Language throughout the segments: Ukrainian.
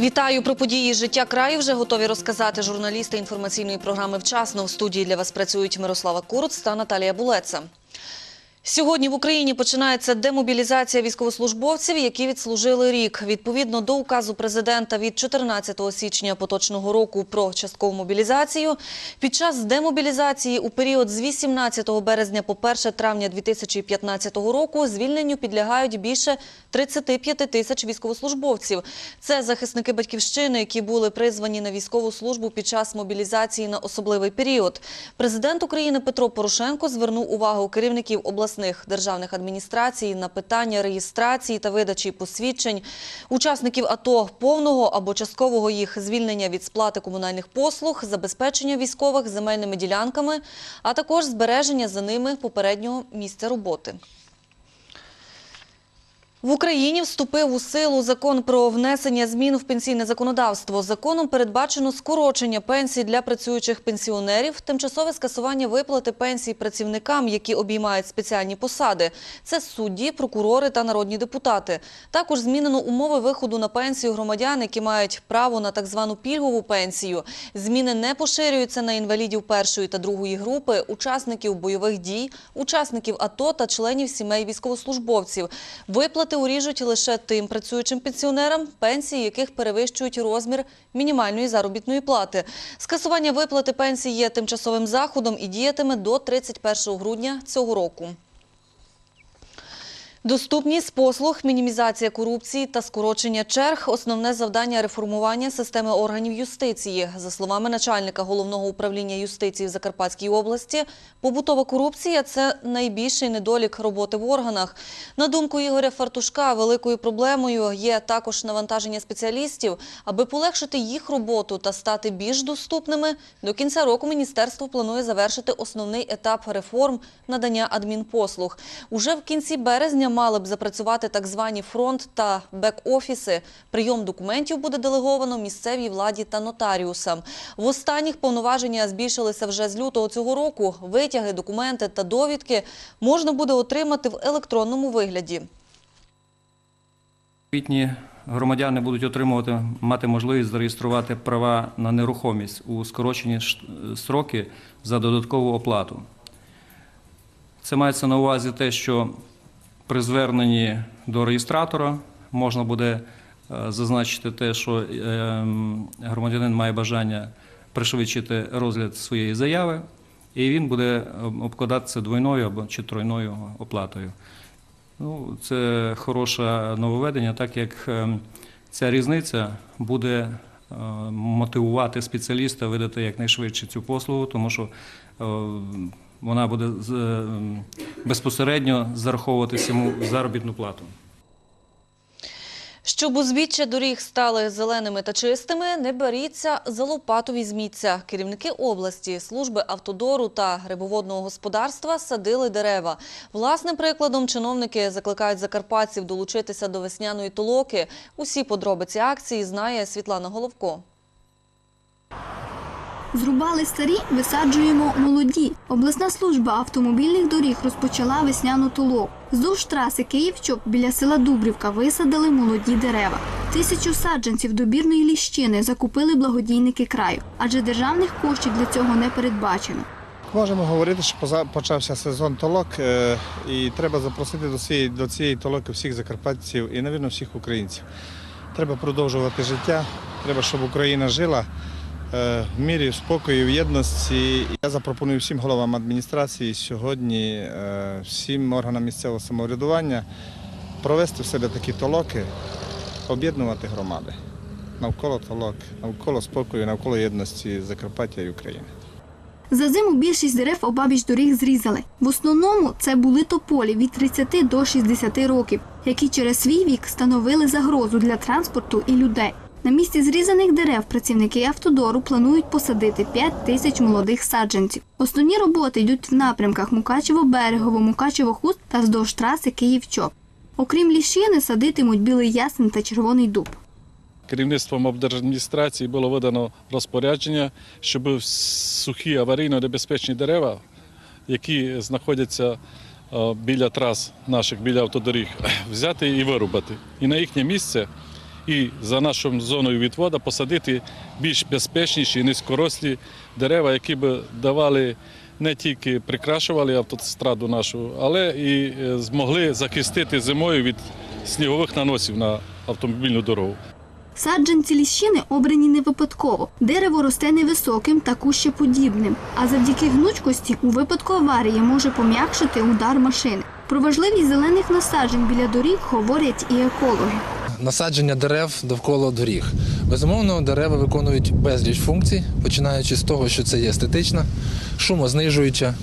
Вітаю про події життя краю. Вже готові розказати журналісти інформаційної програми «Вчасно». В студії для вас працюють Мирослава Куруц та Наталія Булеца. Сьогодні в Україні починається демобілізація військовослужбовців, які відслужили рік. Відповідно до указу президента від 14 січня поточного року про часткову мобілізацію, під час демобілізації у період з 18 березня по 1 травня 2015 року звільненню підлягають більше 35 тисяч військовослужбовців. Це захисники батьківщини, які були призвані на військову службу під час мобілізації на особливий період. Президент України Петро Порошенко звернув увагу керівників обласних державних адміністрацій на питання реєстрації та видачі посвідчень учасників АТО повного або часткового їх звільнення від сплати комунальних послуг, забезпечення військових земельними ділянками, а також збереження за ними попереднього місця роботи. В Україні вступив у силу закон про внесення змін в пенсійне законодавство. Законом передбачено скорочення пенсій для працюючих пенсіонерів, тимчасове скасування виплати пенсій працівникам, які обіймають спеціальні посади. Це судді, прокурори та народні депутати. Також змінено умови виходу на пенсію громадян, які мають право на так звану пільгову пенсію. Зміни не поширюються на інвалідів першої та другої групи, учасників бойових дій, учасників АТО та членів сімей військовослужбовців. Виплати уріжуть лише тим працюючим пенсіонерам, пенсії яких перевищують розмір мінімальної заробітної плати. Скасування виплати пенсії є тимчасовим заходом і діятиме до 31 грудня цього року. Доступність послуг, мінімізація корупції та скорочення черг – основне завдання реформування системи органів юстиції. За словами начальника Головного управління юстиції в Закарпатській області, побутова корупція – це найбільший недолік роботи в органах. На думку Ігоря Фартушка, великою проблемою є також навантаження спеціалістів. Аби полегшити їх роботу та стати більш доступними, до кінця року міністерство планує завершити основний етап реформ надання адмінпослуг. Уже в кінці березня мали б запрацювати так звані фронт та бек-офіси. Прийом документів буде делеговано місцевій владі та нотаріусам. В останніх повноваження збільшилися вже з лютого цього року. Витяги, документи та довідки можна буде отримати в електронному вигляді. Квітні громадяни будуть отримувати мати можливість зареєструвати права на нерухомість у скорочені строки за додаткову оплату. Це мається на увазі те, що при зверненні до реєстратора можна буде е, зазначити те, що е, громадянин має бажання пришвидшити розгляд своєї заяви, і він буде обкладатися двойною або чи тройною оплатою. Ну, це хороше нововведення, так як ем, ця різниця буде е, мотивувати спеціаліста видати якнайшвидше цю послугу, тому що е, вона буде ем, безпосередньо зараховуватися йому заробітну плату. Щоб узбіччя доріг стали зеленими та чистими, не беріться за лопату візьміться. Керівники області, служби автодору та рибоводного господарства садили дерева. Власним прикладом чиновники закликають закарпатців долучитися до весняної толоки. Усі подробиці акції знає Світлана Головко. Зрубали старі, висаджуємо молоді. Обласна служба автомобільних доріг розпочала весняну толоку. Вздовж траси Київ-Чоп біля села Дубрівка висадили молоді дерева. Тисячу саджанців добірної ліщини закупили благодійники краю, адже державних коштів для цього не передбачено. Можемо говорити, що почався сезон толок, е, і треба запросити до цієї, до цієї толоки всіх закарпатців і, навірно, всіх українців. Треба продовжувати життя, треба, щоб Україна жила в мірі, в спокої, в єдності. Я запропоную всім головам адміністрації сьогодні, е, всім органам місцевого самоврядування провести в себе такі толоки, об'єднувати громади навколо толок, навколо спокою, навколо єдності Закарпаття і України. За зиму більшість дерев обабіч доріг зрізали. В основному це були тополі від 30 до 60 років, які через свій вік становили загрозу для транспорту і людей. На місці зрізаних дерев працівники автодору планують посадити 5 тисяч молодих саджанців. Основні роботи йдуть в напрямках Мукачево-Берегово, Мукачево-Хуст та вздовж траси Київ-Чоп. Окрім ліщини, садитимуть білий ясен та червоний дуб. Керівництвом облдержадміністрації було видано розпорядження, щоб сухі аварійно небезпечні дерева, які знаходяться е, біля трас наших, біля автодоріг, взяти і вирубати. І на їхнє місце і за нашою зоною відводу посадити більш безпечніші, низькорослі дерева, які б давали не тільки прикрашували автостраду нашу, але і е, змогли захистити зимою від снігових наносів на автомобільну дорогу. Саджанці ліщини обрані не випадково. Дерево росте невисоким та кущеподібним, а завдяки гнучкості у випадку аварії може пом'якшити удар машини. Про важливість зелених насаджень біля доріг говорять і екологи. Насадження дерев довкола доріг. Безумовно, дерева виконують безліч функцій, починаючи з того, що це є естетична, шумознижуюча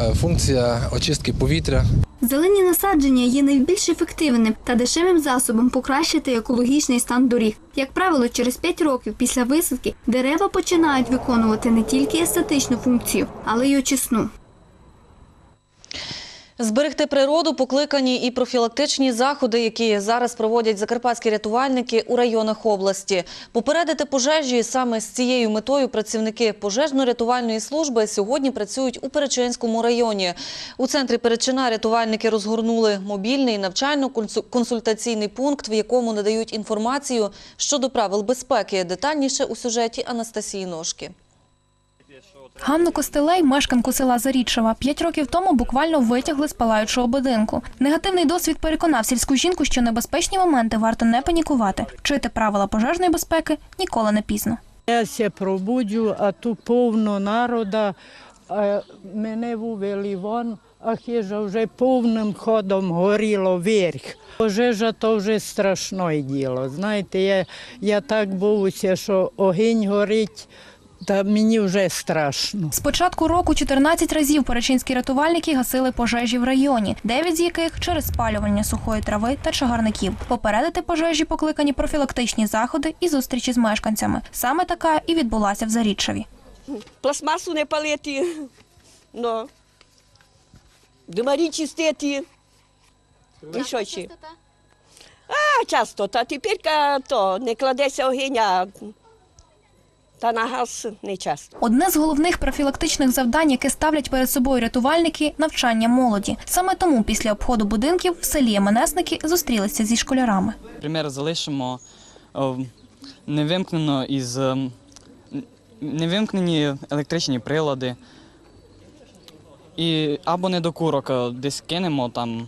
е, функція очистки повітря. Зелені насадження є найбільш ефективним та дешевим засобом покращити екологічний стан доріг. Як правило, через 5 років після висадки дерева починають виконувати не тільки естетичну функцію, але й очисну. Зберегти природу покликані і профілактичні заходи, які зараз проводять закарпатські рятувальники у районах області. Попередити пожежі саме з цією метою працівники пожежно-рятувальної служби сьогодні працюють у Перечинському районі. У центрі Перечина рятувальники розгорнули мобільний навчально-консультаційний пункт, в якому надають інформацію щодо правил безпеки. Детальніше у сюжеті Анастасії Ножки. Ганну Костелей, мешканку села Зарічева, п'ять років тому буквально витягли з палаючого будинку. Негативний досвід переконав сільську жінку, що небезпечні моменти варто не панікувати. Вчити правила пожежної безпеки ніколи не пізно. Я се пробуджу, а тут повно народа, а мене вивели вон, а хижа вже повним ходом горіло вверх. Пожежа то вже страшне діло. Знаєте, я, я так боюся, що огінь горить, та мені вже страшно. З початку року 14 разів перечинські рятувальники гасили пожежі в районі, 9 з яких через спалювання сухої трави та чагарників. Попередити пожежі покликані профілактичні заходи і зустрічі з мешканцями. Саме така і відбулася в Заріччеві. пластмасу не палити, ну, димарі чистити. І що ще? А, часто. Та тепер то не кладеться огінь, а та на газ не часто. Одне з головних профілактичних завдань, яке ставлять перед собою рятувальники навчання молоді. Саме тому після обходу будинків в селі Менесники зустрілися зі школярами. Примір залишимо о, невимкнено із ем, невимкнені електричні прилади. І або недокурок е, десь кинемо там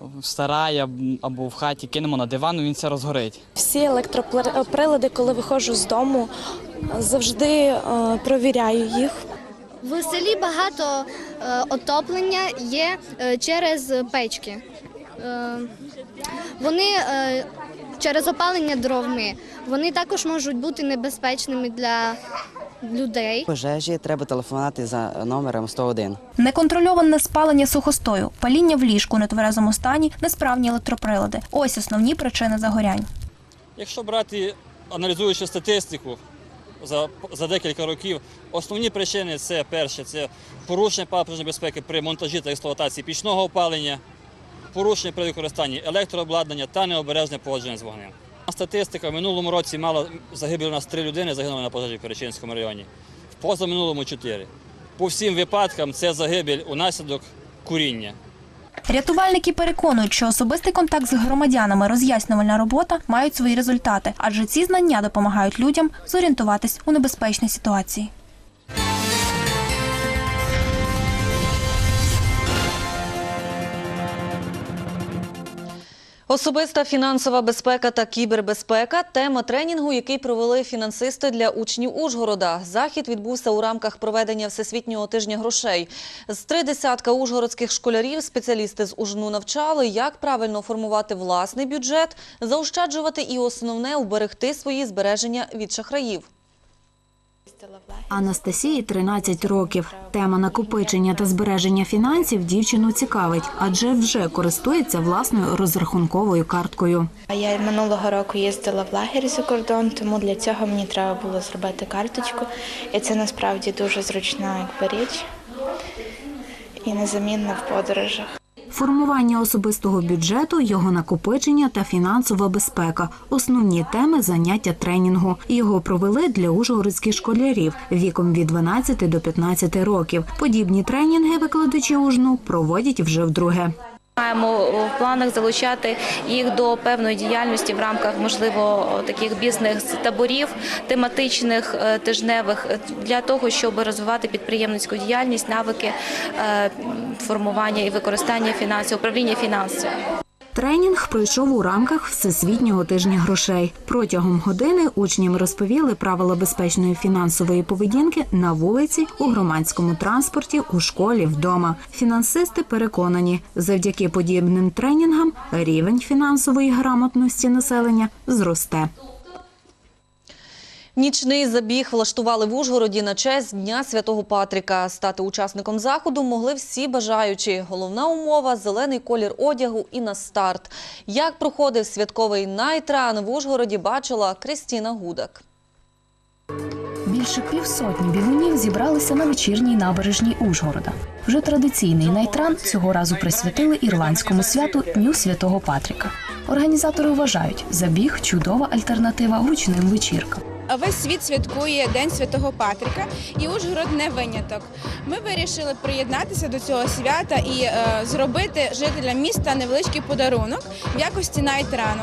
в сараї або в хаті, кинемо на диван, він все розгорить. Всі електроприлади, коли виходжу з дому, завжди е, провіряю їх. В селі багато е, отоплення є е, через печки. Е, вони е, через опалення дровми. Вони також можуть бути небезпечними для людей. Пожежі треба телефонувати за номером 101. Неконтрольоване спалення сухостою, паління в ліжку нетверезому стані, несправні електроприлади. Ось основні причини загорянь. Якщо брати, аналізуючи статистику за, за декілька років, основні причини це перше, це порушення пожежної безпеки при монтажі та експлуатації пічного опалення, порушення при використанні електрообладнання та необережне поводження з вогнем. Статистика в минулому році мало загибель у нас три людини, загинули на пожежі в Перечинському районі. В позаминулому чотири. По всім випадкам це загибель унаслідок куріння. Рятувальники переконують, що особистий контакт з громадянами, роз'яснювальна робота мають свої результати, адже ці знання допомагають людям зорієнтуватись у небезпечній ситуації. Особиста фінансова безпека та кібербезпека – тема тренінгу, який провели фінансисти для учнів Ужгорода. Захід відбувся у рамках проведення Всесвітнього тижня грошей. З три десятка ужгородських школярів спеціалісти з УЖНУ навчали, як правильно формувати власний бюджет, заощаджувати і основне – уберегти свої збереження від шахраїв. Анастасії 13 років. Тема накопичення та збереження фінансів дівчину цікавить, адже вже користується власною розрахунковою карткою. Я минулого року їздила в лагерь за кордон, тому для цього мені треба було зробити карточку. І це насправді дуже зручна якби, річ і незамінна в подорожах. Формування особистого бюджету, його накопичення та фінансова безпека основні теми заняття тренінгу. Його провели для ужгородських школярів віком від 12 до 15 років. Подібні тренінги викладачі УЖНУ проводять вже вдруге. Маємо в планах залучати їх до певної діяльності в рамках, можливо, таких бізнес-таборів, тематичних е, тижневих е, для того, щоб розвивати підприємницьку діяльність, навики е, формування і використання фінансів, управління фінансів. Тренінг пройшов у рамках Всесвітнього тижня грошей. Протягом години учням розповіли правила безпечної фінансової поведінки на вулиці, у громадському транспорті, у школі, вдома. Фінансисти переконані, завдяки подібним тренінгам рівень фінансової грамотності населення зросте. Нічний забіг влаштували в Ужгороді на честь Дня Святого Патріка. Стати учасником заходу могли всі бажаючі. Головна умова – зелений колір одягу і на старт. Як проходив святковий найтран в Ужгороді, бачила Кристіна Гудак. Більше півсотні бігунів зібралися на вечірній набережній Ужгорода. Вже традиційний найтран цього разу присвятили ірландському святу Дню Святого Патріка. Організатори вважають, забіг чудова альтернатива гучним вечіркам. Весь світ святкує День Святого Патріка, і Ужгород не виняток. Ми вирішили приєднатися до цього свята і е, зробити жителям міста невеличкий подарунок в якості найтрану.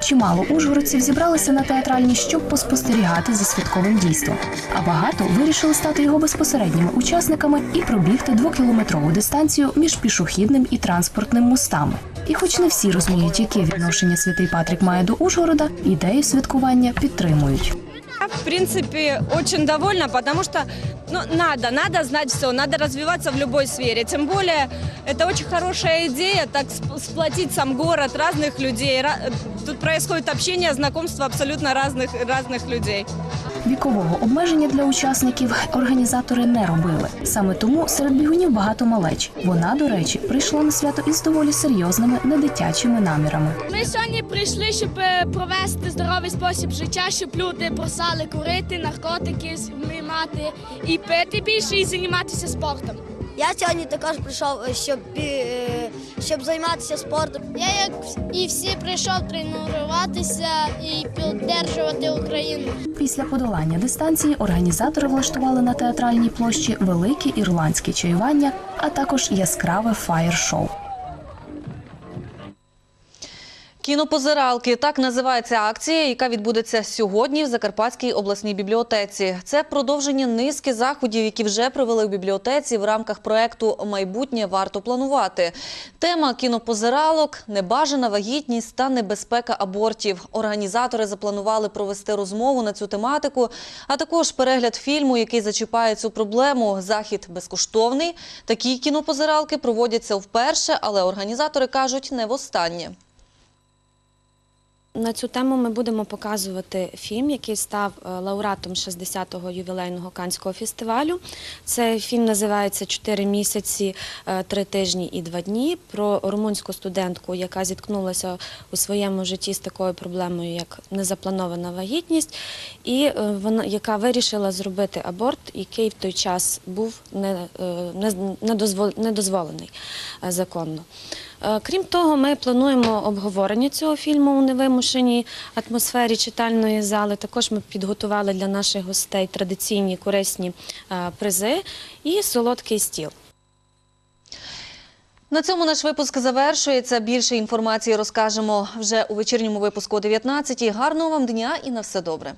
Чимало ужгородців зібралися на театральні, щоб поспостерігати за святковим дійством. А багато вирішили стати його безпосередніми учасниками і пробігти двокілометрову дистанцію між пішохідним і транспортним мостами. І хоч не всі розуміють, яке відношення святий Патрік має до Ужгорода, ідею святкування підтримують. Я, в принципе, очень довольна, потому что ну, надо, надо знать все, надо развиваться в любой сфере. Тем более, это очень хорошая идея, так сп- сплотить сам город, разных людей. Ра- Тут происходит общение, знакомство абсолютно разных, разных людей. Вікового обмеження для учасників організатори не робили. Саме тому серед бігунів багато малеч. Вона, до речі, прийшла на свято із доволі серйозними недитячими намірами. Ми сьогодні прийшли, щоб е, провести здоровий спосіб життя, щоб люди бросали курити, наркотики мати і пити більше, і займатися спортом. Я сьогодні також прийшов, е, щоб, е, щоб займатися спортом. Я як і всі прийшов тренуватися і підтримувати Україну. Після подолання дистанції організатори влаштували на театральній площі велике ірландське чаювання, а також яскраве фаєр-шоу. Кінопозиралки так називається акція, яка відбудеться сьогодні в Закарпатській обласній бібліотеці. Це продовження низки заходів, які вже провели в бібліотеці в рамках проекту Майбутнє варто планувати. Тема кінопозиралок небажана вагітність та небезпека абортів. Організатори запланували провести розмову на цю тематику, а також перегляд фільму, який зачіпає цю проблему. Захід безкоштовний. Такі кінопозиралки проводяться вперше, але організатори кажуть не востаннє. На цю тему ми будемо показувати фільм, який став е, лауреатом 60-го ювілейного канського фестивалю. Це фільм називається Чотири місяці, е, три тижні і два дні про румунську студентку, яка зіткнулася у своєму житті з такою проблемою, як незапланована вагітність, і е, яка вирішила зробити аборт, який в той час був не, не, не недозволений законно. Е, Крім того, ми плануємо обговорення цього фільму у невимушеній атмосфері читальної зали. Також ми підготували для наших гостей традиційні корисні е, призи і солодкий стіл. На цьому наш випуск завершується. Більше інформації розкажемо вже у вечірньому випуску о 19 Гарного вам дня і на все добре.